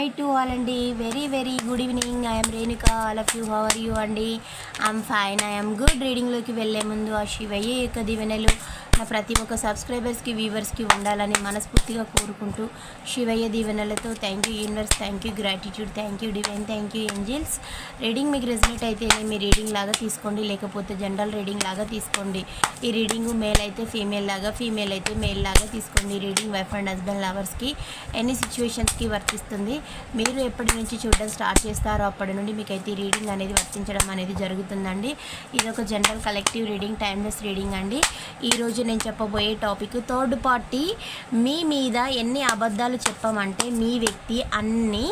Hi to all అండి. Very very good evening I'm Renuka all of you how are you అండి? I'm fine I'm good రీడింగ్లోకి వెళ్ళే ముందు ఆ శివయ్య యొక్క దీవెనలు నా ప్రతి ఒక్క సబ్స్క్రైబర్స్కి వ్యూవర్స్కి ఉండాలని మనస్ఫూర్తిగా కోరుకుంటూ శివయ్య దీవెనలతో thank you universe thank you gratitude thank you divine thank you angels reading మీకు రెసినేట్ అయితే మీ రీడింగ్ లాగా తీసుకోండి లేకపోతే జనరల్ రీడింగ్ లాగా తీసుకోండి. ఈ రీడింగ్ మేల్ అయితే ఫీమేల్ లాగా ఫీమేల్ అయితే మేల్ లాగా తీసుకోండి. రీడింగ్ వైఫ్ అండ్ హస్బెండ్ లవర్స్కి ఎన్ని సిచ్యువేషన్స్కి వర్తిస్తుంది మీరు ఎప్పటి నుంచి చూడడం స్టార్ట్ చేస్తారో అప్పటి నుండి మీకైతే ఈ రీడింగ్ అనేది వర్తించడం అనేది జరుగుతుందండి. ఇది ఒక general collective reading timeless reading అండి ఈరోజు నేను చెప్పబోయే టాపిక్ థర్డ్ పార్టీ మీ మీద ఎన్ని అబద్ధాలు చెప్పమంటే మీ వ్యక్తి అన్నీ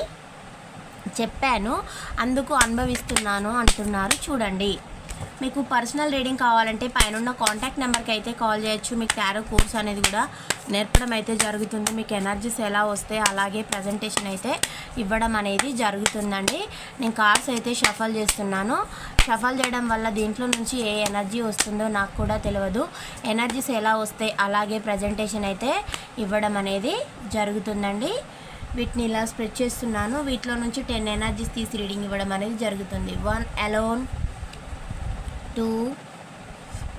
చెప్పాను అందుకు అనుభవిస్తున్నాను అంటున్నారు. చూడండి. మీకు పర్సనల్ రీడింగ్ కావాలంటే పైన కాంటాక్ట్ నెంబర్కి అయితే కాల్ చేయొచ్చు. మీకు టారో కోర్స్ అనేది కూడా నేర్పడం అయితే జరుగుతుంది. మీకు ఎనర్జీస్ ఎలా వస్తే అలాగే ప్రజెంటేషన్ అయితే ఇవ్వడం అనేది జరుగుతుందండి. నేను కార్డ్స్ అయితే షఫల్ చేస్తున్నాను. షఫల్ చేయడం వల్ల దీంట్లో నుంచి ఏ ఎనర్జీ వస్తుందో నాకు కూడా తెలియదు ఎనర్జీస్ ఎలా వస్తే అలాగే ప్రజెంటేషన్ అయితే ఇవ్వడం అనేది జరుగుతుందండి. వీటిని ఇలా స్ప్రెడ్ చేస్తున్నాను. వీటిలో నుంచి టెన్ ఎనర్జీస్ తీసి రీడింగ్ ఇవ్వడం అనేది జరుగుతుంది. One alone two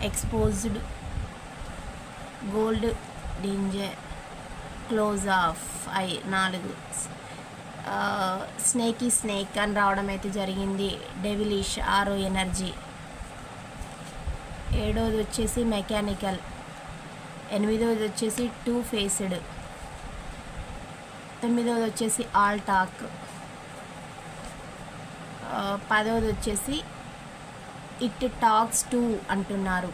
exposed gold danger close of I నాలుగు. స్నేకీ స్నేక్ అని రావడం అయితే జరిగింది. డెవిలిష్ ఆరో ఎనర్జీ. ఏడోది వచ్చేసి మెకానికల్. ఎనిమిదోది వచ్చేసి టూ ఫేస్డ్. తొమ్మిదవది వచ్చేసి ఆల్ టాక్. పదవది వచ్చేసి ఇట్ టాక్స్ టు అంటున్నారు.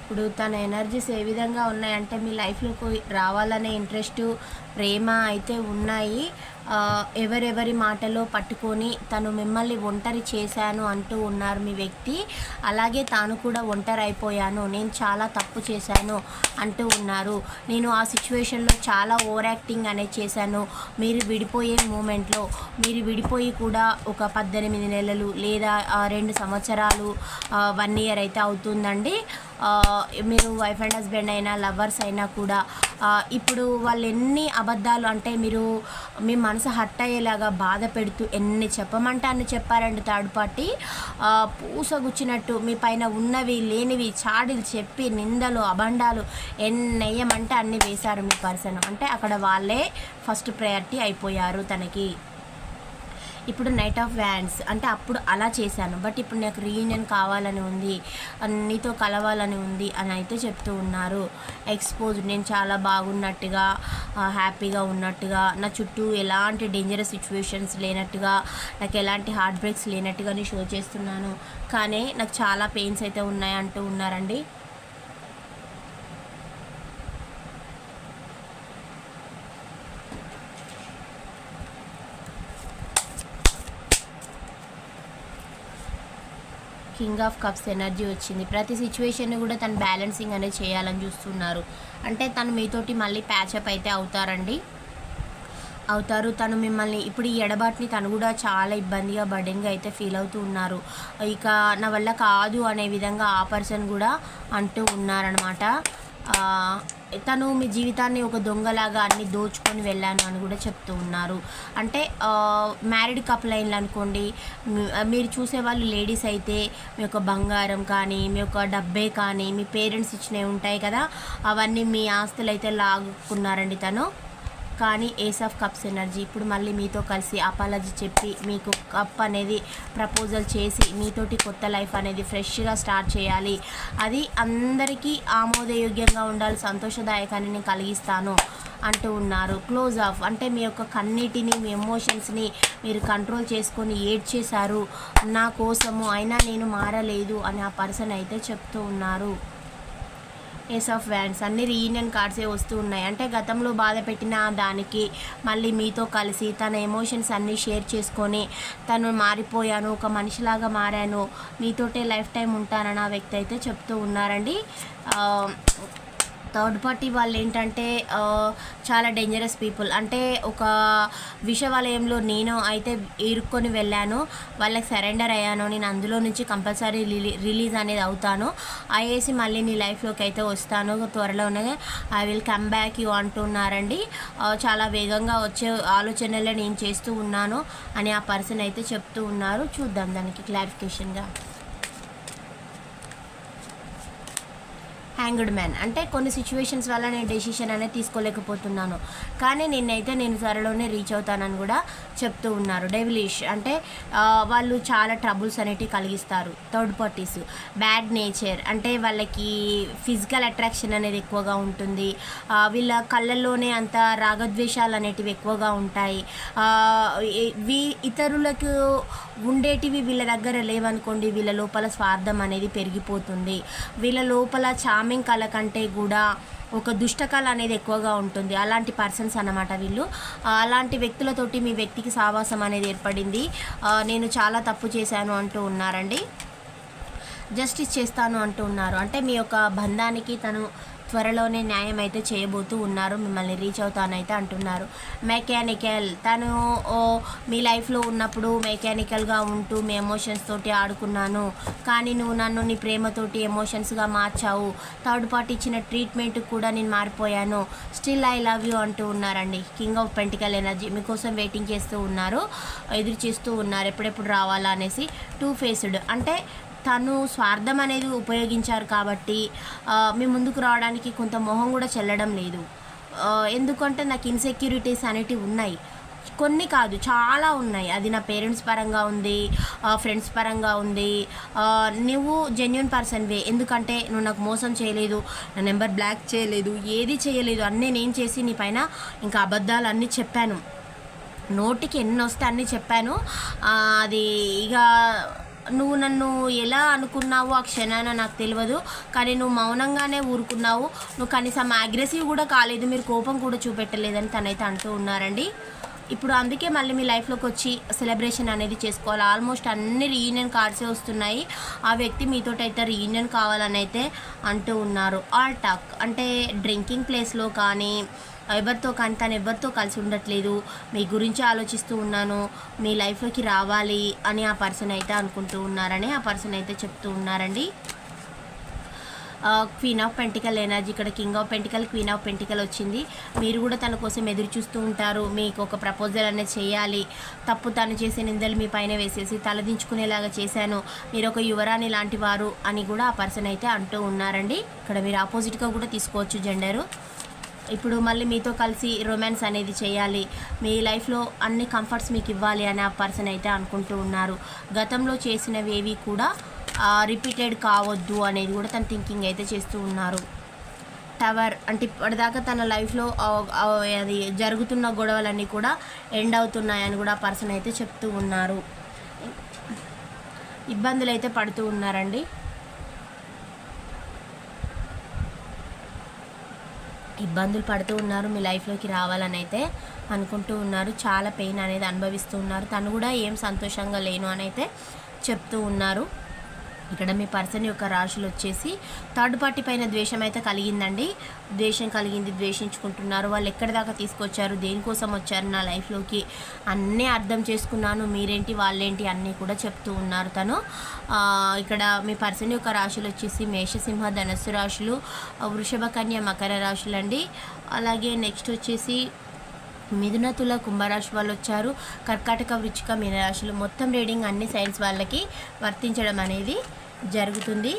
ఇప్పుడు తన ఎనర్జీస్ ఏ విధంగా ఉన్నాయంటే మీ లైఫ్లోకి రావాలనే ఇంట్రెస్ట్ ప్రేమ అయితే ఉన్నాయి. ఎవరెవరి మాటలో పట్టుకొని తను మిమ్మల్ని ఒంటరి చేశాను అంటూ ఉన్నారు మీ వ్యక్తి. అలాగే తాను కూడా ఒంటరి అయిపోయాను నేను చాలా తప్పు చేశాను అంటూ ఉన్నారు. నేను ఆ సిచ్యువేషన్లో చాలా ఓవర్ యాక్టింగ్ అనేది చేశాను. మీరు విడిపోయే మూమెంట్లో మీరు విడిపోయి కూడా ఒక పద్దెనిమిది నెలలు లేదా రెండు సంవత్సరాలు వన్ ఇయర్ అయితే అవుతుందండి. మీరు వైఫ్ అండ్ హస్బెండ్ అయినా లవర్స్ అయినా కూడా ఇప్పుడు వాళ్ళు ఎన్ని అబద్ధాలు అంటే మీరు మీ మనసు హర్ట్ అయ్యేలాగా బాధ పెడుతూ ఎన్ని చెప్పమంటే అన్ని చెప్పారండి థర్డ్ పార్టీ. పూసగుచ్చినట్టు మీ పైన ఉన్నవి లేనివి చాడీలు చెప్పి నిందలు అబండాలు ఎన్నెయ్యమంటే అన్ని వేశారు మీ పర్సన్ అంటే అక్కడ వాళ్ళే ఫస్ట్ ప్రయారిటీ అయిపోయారు తనకి. ఇప్పుడు నైట్ ఆఫ్ వ్యాన్స్ అంటే అప్పుడు అలా చేశాను. బట్ ఇప్పుడు నాకు రీయూనియన్ కావాలని ఉంది. నీతో కలవాలని ఉంది అని అయితే చెప్తూ ఉన్నారు. ఎక్స్పోజ్ నేను చాలా బాగున్నట్టుగా హ్యాపీగా ఉన్నట్టుగా నా చుట్టూ ఎలాంటి డేంజరస్ సిచ్యువేషన్స్ లేనట్టుగా నాకు ఎలాంటి హార్ట్ బ్రేక్స్ లేనట్టుగా నేను షో చేస్తున్నాను. కానీ నాకు చాలా పెయిన్స్ అయితే ఉన్నాయి అంటూ ఉన్నారండి. కింగ్ ఆఫ్ కప్స్ ఎనర్జీ వచ్చింది. ప్రతి సిచ్యువేషన్ని కూడా తను బ్యాలెన్సింగ్ అనేది చేయాలని చూస్తున్నారు. అంటే తను మీతోటి మళ్ళీ ప్యాచప్ అయితే అవుతారండి. అవుతారు. తను మిమ్మల్ని ఇప్పుడు ఈ ఎడబాటుని తను కూడా చాలా ఇబ్బందిగా బర్డెన్గా అయితే ఫీల్ అవుతూ ఉన్నారు. ఇక నా వల్ల కాదు అనే విధంగా ఆ పర్సన్ కూడా అంటూ ఉన్నారనమాట తను మీ జీవితాన్ని ఒక దొంగలాగా అన్ని దోచుకొని వెళ్ళాను అని కూడా చెప్తూ ఉన్నారు. అంటే మ్యారీడ్ కపుల్ అయినలు అనుకోండి మీరు చూసే వాళ్ళు లేడీస్ అయితే మీ యొక్క బంగారం కానీ మీ యొక్క డబ్బే కానీ మీ పేరెంట్స్ ఇచ్చినవి ఉంటాయి కదా అవన్నీ మీ ఆస్తులు అయితే లాగుకున్నారండి తను. కానీ ఏస్ ఆఫ్ కప్స్ ఎనర్జీ ఇప్పుడు మళ్ళీ మీతో కలిసి అపాలజీ చెప్పి మీకు కప్ అనేది ప్రపోజల్ చేసి మీతోటి కొత్త లైఫ్ అనేది ఫ్రెష్గా స్టార్ట్ చేయాలి. అది అందరికీ ఆమోదయోగ్యంగా ఉండాలి సంతోషదాయకాన్ని నేను కలిగిస్తాను అంటూ ఉన్నారు. క్లోజ్ ఆఫ్ అంటే మీ యొక్క కన్నీటిని మీ ఎమోషన్స్ని మీరు కంట్రోల్ చేసుకొని ఏడ్ చేశారు నా కోసము అయినా నేను మారలేదు అని ఆ పర్సన్ అయితే చెప్తూ ఉన్నారు. ఏస్ ఆఫ్ వ్యాండ్స్ అన్ని రీయూనియన్ కార్డ్సే వస్తూ ఉన్నాయి. అంటే గతంలో బాధ పెట్టిన దానికి మళ్ళీ మీతో కలిసి తన ఎమోషన్స్ అన్నీ షేర్ చేసుకొని తను మారిపోయాను ఒక మనిషిలాగా మారాను మీతోటే లైఫ్ టైం ఉంటానని ఆ వ్యక్తి అయితే చెప్తూ ఉన్నారండి. థర్డ్ పార్టీ వాళ్ళు ఏంటంటే చాలా డేంజరస్ పీపుల్ అంటే ఒక విషవాలయంలో నేను అయితే ఇరుక్కొని వెళ్ళాను వాళ్ళకి సరెండర్ అయ్యాను నేను అందులో నుంచి కంపల్సరీ రిలీజ్ అనేది అవుతాను. అయ్యేసి మళ్ళీ నీ లైఫ్లోకి అయితే వస్తాను త్వరలోనే I will come back you అంటున్నారండి. చాలా వేగంగా వచ్చే ఆలోచనలే నేను చేస్తూ ఉన్నాను అని ఆ పర్సన్ అయితే చెప్తూ ఉన్నారు. చూద్దాం దానికి క్లారిఫికేషన్గా హ్యాంగ్డ్ మ్యాన్ అంటే కొన్ని సిచ్యువేషన్స్ వల్ల నేను డెసిషన్ అనేది తీసుకోలేకపోతున్నాను. కానీ నిన్నైతే నేను త్వరలోనే రీచ్ అవుతానని కూడా చెప్తూ ఉన్నారు. డెవిలిష్ అంటే వాళ్ళు చాలా ట్రబుల్స్ అనేటివి కలిగిస్తారు. థర్డ్ పార్టీస్ బ్యాడ్ నేచర్ అంటే వాళ్ళకి ఫిజికల్ అట్రాక్షన్ అనేది ఎక్కువగా ఉంటుంది. వీళ్ళ కళ్ళల్లోనే అంత రాగద్వేషాలు అనేటివి ఎక్కువగా ఉంటాయి. వీ ఇతరులకు ఉండేటివి వీళ్ళ దగ్గర లేవనుకోండి వీళ్ళ లోపల స్వార్థం అనేది పెరిగిపోతుంది. వీళ్ళ లోపల చామింగ్ కళ కంటే కూడా ఒక దుష్టకళ అనేది ఎక్కువగా ఉంటుంది. అలాంటి పర్సన్స్ అన్నమాట వీళ్ళు. అలాంటి వ్యక్తులతోటి మీ వ్యక్తికి సావాసం అనేది ఏర్పడింది. నేను చాలా తప్పు చేశాను అంటూ ఉన్నారండి. జస్టిస్ చేస్తాను అంటూ ఉన్నారు. అంటే మీ యొక్క బంధానికి తను త్వరలోనే న్యాయం అయితే చేయబోతూ ఉన్నారు. మిమ్మల్ని రీచ్ అవుతానైతే అంటున్నారు. మెకానికల్ తను ఓ, మీ లైఫ్లో ఉన్నప్పుడు మెకానికల్గా ఉంటూ మీ ఎమోషన్స్ తోటి ఆడుకున్నాను. కానీ నువ్వు నన్ను నీ ప్రేమతోటి ఎమోషన్స్గా మార్చావు. థర్డ్ పార్టీ ఇచ్చిన ట్రీట్మెంట్ కూడా నేను మారిపోయాను. స్టిల్ ఐ లవ్ యూ అంటూ ఉన్నారండి. కింగ్ ఆఫ్ పెంటికల్ ఎనర్జీ మీకోసం వెయిటింగ్ చేస్తూ ఉన్నారు. ఎదురు చేస్తూ ఉన్నారు. ఎప్పుడెప్పుడు రావాలా అనేసి టూ ఫేస్డ్ అంటే తను స్వార్థం అనేది ఉపయోగించారు కాబట్టి మీ ముందుకు రావడానికి కొంత మొహం కూడా చెల్లడం లేదు. ఎందుకంటే నాకు ఇన్సెక్యూరిటీస్ అనేటివి ఉన్నాయి. కొన్ని కాదు చాలా ఉన్నాయి. అది నా పేరెంట్స్ పరంగా ఉంది ఫ్రెండ్స్ పరంగా ఉంది. నువ్వు జెన్యున్ పర్సన్వే ఎందుకంటే నువ్వు నాకు మోసం చేయలేదు నా నెంబర్ బ్లాక్ చేయలేదు ఏది చేయలేదు అన్నీ నేను చేసి నీ పైన ఇంకా అబద్ధాలు అన్నీ చెప్పాను. నోటికి ఎన్ని వస్తే అన్నీ చెప్పాను. అది ఇక నువ్వు నన్ను ఎలా అనుకున్నావో ఆ క్షణాన నాకు తెలియదు కానీ నువ్వు మౌనంగానే ఊరుకున్నావు. నువ్వు కనీసం అగ్రెసివ్ కూడా కాలేదు. మీరు కోపం కూడా చూపెట్టలేదని తనైతే అంటూ ఉన్నారండి. ఇప్పుడు అందుకే మళ్ళీ మీ లైఫ్లోకి వచ్చి సెలబ్రేషన్ అనేది చేసుకోవాలి. ఆల్మోస్ట్ అన్ని రీయూనియన్ కార్డ్సే వస్తున్నాయి. ఆ వ్యక్తి మీతోటి అయితే రీయూనియన్ కావాలని అయితే అంటూ ఉన్నారు. ఆల్ టాక్ అంటే డ్రింకింగ్ ప్లేస్లో కానీ ఎవరితో కానీ తను ఎవరితో కలిసి ఉండట్లేదు మీ గురించి ఆలోచిస్తూ ఉన్నాను మీ లైఫ్లోకి రావాలి అని ఆ పర్సన్ అయితే అనుకుంటూ ఉన్నారని ఆ పర్సన్ అయితే చెప్తూ ఉన్నారండి. క్వీన్ ఆఫ్ పెంటికల్ ఎనర్జీ ఇక్కడ king of pentacle queen of pentacle వచ్చింది. మీరు కూడా తన కోసం ఎదురు చూస్తూ ఉంటారు. మీకు ఒక ప్రపోజల్ అనేది చేయాలి. తప్పు తను చేసే నిందలు మీ పైన వేసేసి తలదించుకునేలాగా చేశాను. మీరు ఒక యువరాణి లాంటి వారు అని కూడా ఆ పర్సన్ అయితే అంటూ ఉన్నారండి. ఇక్కడ మీరు ఆపోజిట్గా కూడా తీసుకోవచ్చు జెండరు ఇప్పుడు మళ్ళీ మీతో కలిసి రొమాన్స్ అనేది చేయాలి. మీ లైఫ్లో అన్ని కంఫర్ట్స్ మీకు ఇవ్వాలి అని ఆ పర్సన్ అయితే అనుకుంటూ ఉన్నారు. గతంలో చేసినవి ఏవి కూడా రిపీటెడ్ కావద్దు అనేది కూడా తన థింకింగ్ అయితే చేస్తూ ఉన్నారు. టవర్ అంటే ఇప్పటిదాకా తన లైఫ్లో అది జరుగుతున్న గొడవలన్నీ కూడా ఎండ్ అవుతున్నాయని కూడా ఆ పర్సన్ అయితే చెప్తూ ఉన్నారు. ఇబ్బందులు అయితే పడుతూ ఉన్నారండి. ఇబ్బందులు పడుతూ ఉన్నారు. మీ లైఫ్లోకి రావాలని అయితే అనుకుంటూ ఉన్నారు. చాలా పెయిన్ అనేది అనుభవిస్తూ ఉన్నారు. తను కూడా ఏం సంతోషంగా లేను అని అయితే చెప్తూ ఉన్నారు. ఇక్కడ మీ పర్సన్ యొక్క రాశులు వచ్చేసి థర్డ్ పార్టీ పైన ద్వేషం అయితే కలిగిందండి. ద్వేషం కలిగింది ద్వేషించుకుంటున్నారు. వాళ్ళు ఎక్కడి దాకా తీసుకొచ్చారు దేనికోసం వచ్చారు నా లైఫ్లోకి అన్నీ అర్థం చేసుకున్నాను. మీరేంటి వాళ్ళేంటి అన్నీ కూడా చెప్తూ ఉన్నారు తను. ఇక్కడ మీ పర్సన్ యొక్క రాశులు వచ్చేసి మేషసింహ ధనస్సు రాశులు వృషభకన్య వృషభ కన్య మకర రాశులు అండి అలాగే నెక్స్ట్ వచ్చేసి మిథున తుల కుంభరాశి వాళ్ళు వచ్చారు. కర్కాటక వృచ్చిక మీనరాశులు. మొత్తం రీడింగ్ అన్ని సైన్స్ వాళ్ళకి వర్తించడం అనేది జరుగుతుంది.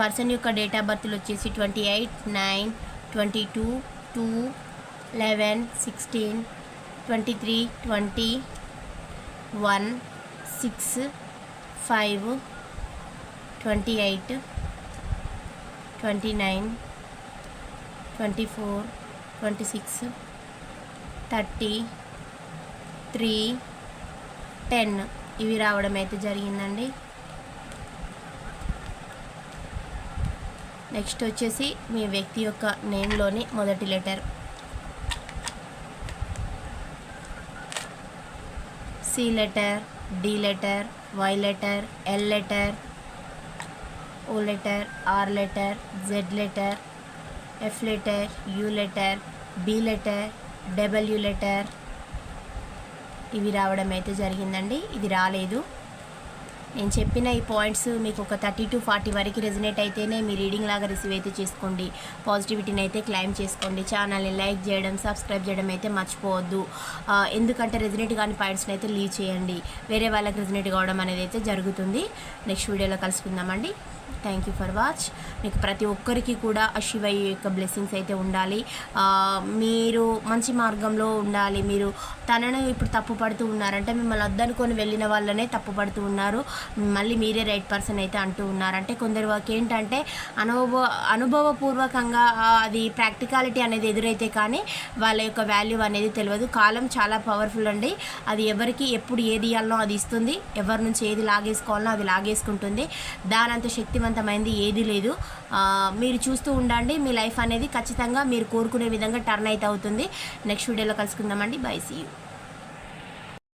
పర్సన్ యొక్క డేట్ ఆఫ్ బర్త్లు వచ్చేసి twenty eight nine twenty two two eleven sixteen twenty three twenty one six five twenty eight twenty nine twenty four twenty six thirty three ten ఇవి రావడం అయితే జరిగిందండి. నెక్స్ట్ వచ్చేసి మీ వ్యక్తి యొక్క నేమ్లోని మొదటి letter. C letter D letter Y letter L letter O letter R letter Z letter F letter U letter B letter W letter. ఇవి రావడం అయితే జరిగిందండి. ఇది రాలేదు. నేను చెప్పిన ఈ పాయింట్స్ మీకు ఒక థర్టీ టు ఫార్టీ వరకు రెజినేట్ అయితేనే మీ రీడింగ్ లాగా రిసీవ్ అయితే చేసుకోండి. పాజిటివిటీని అయితే క్లైమ్ చేసుకోండి. ఛానల్ని లైక్ చేయడం సబ్స్క్రైబ్ చేయడం అయితే మర్చిపోవద్దు. ఎందుకంటే రెజినేట్ కాని పాయింట్స్ని అయితే లీవ్ చేయండి. వేరే వాళ్ళకి రెజినేట్ కావడం అనేది అయితే జరుగుతుంది. నెక్స్ట్ వీడియోలో కలుసుకుందామండి. థ్యాంక్ యూ ఫర్ వాచ్ మీకు ప్రతి ఒక్కరికి కూడా ఆ శివయ్య యొక్క బ్లెస్సింగ్స్ అయితే ఉండాలి. మీరు మంచి మార్గంలో ఉండాలి. మీరు తనను ఇప్పుడు తప్పు పడుతూ ఉన్నారంటే మిమ్మల్ని వద్దనుకొని వెళ్ళిన వాళ్ళనే తప్పు పడుతూ ఉన్నారు. మళ్ళీ మీరే రైట్ పర్సన్ అయితే అంటూ ఉన్నారంటే కొందరు వారికి ఏంటంటే అనుభవ అనుభవపూర్వకంగా అది ప్రాక్టికాలిటీ అనేది ఎదురైతే కానీ వాళ్ళ యొక్క వాల్యూ అనేది తెలియదు. కాలం చాలా పవర్ఫుల్ అండి. అది ఎవరికి ఎప్పుడు ఏది ఇవ్వాలనో అది ఇస్తుంది. ఎవరి నుంచి ఏది లాగేసుకోవాలనో అది లాగేసుకుంటుంది. దానంత శక్తివంతమైంది ఏది లేదు. మీరు చూస్తూ ఉండండి. మీ లైఫ్ అనేది ఖచ్చితంగా మీరు కోరుకునే విధంగా టర్న్ అయితే అవుతుంది. నెక్స్ట్ వీడియోలో కలుసుకుందామండి. Bye see you.